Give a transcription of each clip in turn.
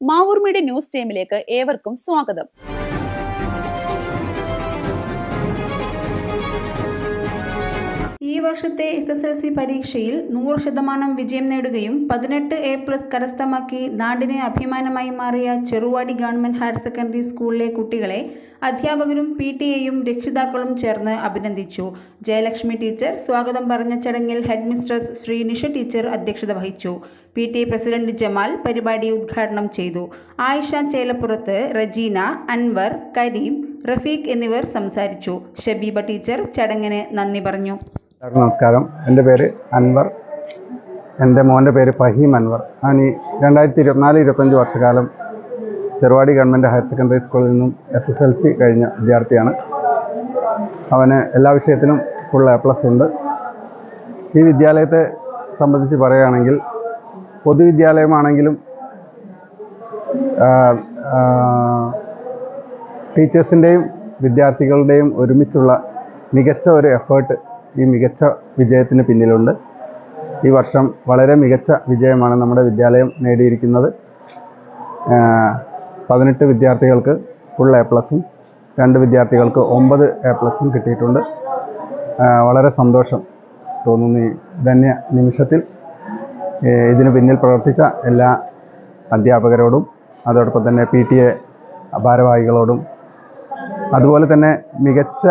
Mavoor media news ടൈമിലേക്ക് ഏവർക്കും സ്വാഗതം. വർഷത്തെ എസ് എസ് എൽ സി പരീക്ഷയിൽ നൂറ് ശതമാനം വിജയം നേടുകയും പതിനെട്ട് എ പ്ലസ് കരസ്ഥമാക്കി നാടിനെ അഭിമാനമായി മാറിയ ചെറുവാടി ഗവൺമെന്റ് ഹയർ സെക്കൻഡറി സ്കൂളിലെ കുട്ടികളെ അധ്യാപകരും പി ടി എയും രക്ഷിതാക്കളും ചേർന്ന് അഭിനന്ദിച്ചു. ജയലക്ഷ്മി ടീച്ചർ സ്വാഗതം പറഞ്ഞ ചടങ്ങിൽ head mistress Shri Nisha teacher അധ്യക്ഷത വഹിച്ചു. P T A president Jamal പരിപാടി ഉദ്ഘാടനം ചെയ്തു. ആയിഷ ചേലപ്പുറത്ത് റജീന അൻവർ കരീം റഫീഖ് എന്നിവർ സംസാരിച്ചു. ഷബീബ ടീച്ചർ ചടങ്ങിന് നന്ദി പറഞ്ഞു. എല്ലാവർക്കും നമസ്കാരം. എന്റെ പേര് അൻവർ. എന്റെ മോന്റെ പേര് ഫഹീം അൻവർ. ഞാൻ ഈ രണ്ടായിരത്തി ഇരുപത്തിനാല് ഇരുപത്തഞ്ച് വർഷക്കാലം ചെറുവാടി ഗവൺമെന്റ് ഹയർ സെക്കൻഡറി സ്കൂളിൽ നിന്നും എസ് എസ് എൽ സി കഴിഞ്ഞ വിദ്യാർത്ഥിയാണ്. അവന് എല്ലാ വിഷയത്തിലും ഫുൾ എ പ്ലസ് ഉണ്ട്. ഈ വിദ്യാലയത്തെ സംബന്ധിച്ച് പറയുകയാണെങ്കിൽ പൊതുവിദ്യാലയമാണെങ്കിലും ടീച്ചേഴ്സിന്റെയും വിദ്യാർത്ഥികളുടെയും ഒരുമിച്ചുള്ള മികച്ച ഒരു എഫേർട്ട് ഈ മികച്ച വിജയത്തിന് പിന്നിലുണ്ട്. ഈ വർഷം വളരെ മികച്ച വിജയമാണ് നമ്മുടെ വിദ്യാലയം നേടിയിരിക്കുന്നത്. പതിനെട്ട് വിദ്യാർത്ഥികൾക്ക് ഫുൾ എ പ്ലസും രണ്ട് വിദ്യാർത്ഥികൾക്ക് ഒമ്പത് എ പ്ലസും കിട്ടിയിട്ടുണ്ട്. വളരെ സന്തോഷം തോന്നുന്നു ഈ ധന്യ നിമിഷത്തിൽ. ഇതിന് പിന്നിൽ പ്രവർത്തിച്ച എല്ലാ അധ്യാപകരോടും അതോടൊപ്പം തന്നെ പി ടി എ ഭാരവാഹികളോടും അതുപോലെ തന്നെ മികച്ച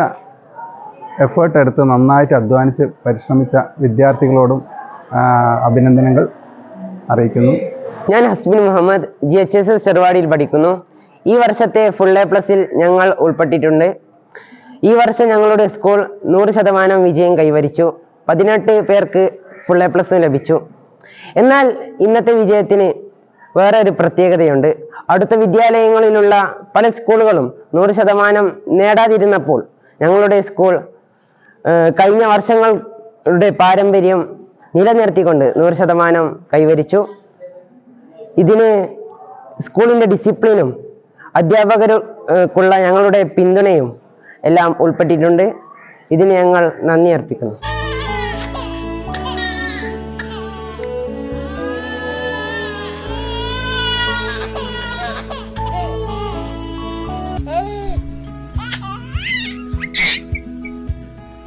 എഫേർട്ട് എടുത്ത് നന്നായിട്ട് അധ്വാനിച്ച് പരിശ്രമിച്ച വിദ്യാർത്ഥികളോടും അഭിനന്ദനങ്ങൾ അറിയിക്കുന്നു. ഞാൻ Hasbin Muhammad G H S S ചെറുവാടിയിൽ പഠിക്കുന്നു. ഈ വർഷത്തെ ഫുൾ എ പ്ലസിൽ ഞങ്ങൾ ഉൾപ്പെട്ടിട്ടുണ്ട്. ഈ വർഷം ഞങ്ങളുടെ സ്കൂൾ നൂറ് ശതമാനം വിജയം കൈവരിച്ചു. പതിനെട്ട് പേർക്ക് ഫുൾ എ പ്ലസും ലഭിച്ചു. എന്നാൽ ഇന്നത്തെ വിജയത്തിന് വേറെ ഒരു പ്രത്യേകതയുണ്ട്. അടുത്ത വിദ്യാലയങ്ങളിലുള്ള പല സ്കൂളുകളും നൂറ് ശതമാനം നേടാതിരുന്നപ്പോൾ ഞങ്ങളുടെ സ്കൂൾ കഴിഞ്ഞ വർഷങ്ങളുടെ പാരമ്പര്യം നിലനിർത്തിക്കൊണ്ട് നൂറ് ശതമാനം കൈവരിച്ചു. ഇതിന് സ്കൂളിന്റെ ഡിസിപ്ലിനും അധ്യാപകർക്കുള്ള ഞങ്ങളുടെ പിന്തുണയും എല്ലാം ഉൾപ്പെട്ടിട്ടുണ്ട്. ഇതിന് ഞങ്ങൾ നന്ദി അർപ്പിക്കുന്നു.